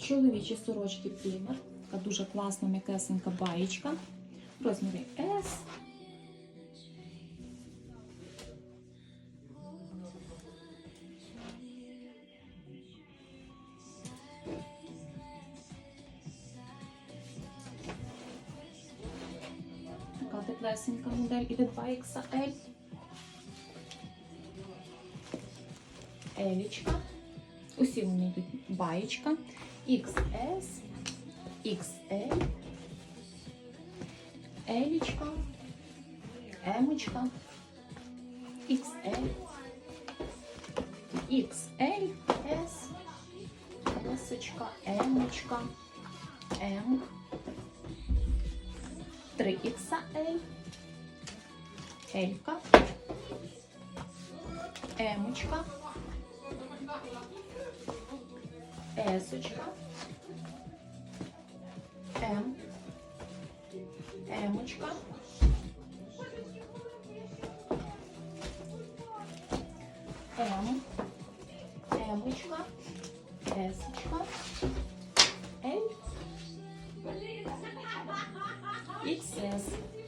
Чоловічі сорочки Плімер. Така дуже класна м'якесенька баєчка. В розмірі S. Така теплесенька модель іде 2XL. Елічка. Усі вони йдуть баєчка. XS, XL, Елічка, Емочка, XL, XL, S, Есочка, Емочка, М, 3XL, Елька, Емочка, Есочка, М, Емочка, М, Емочка, Есочка, Л, XS.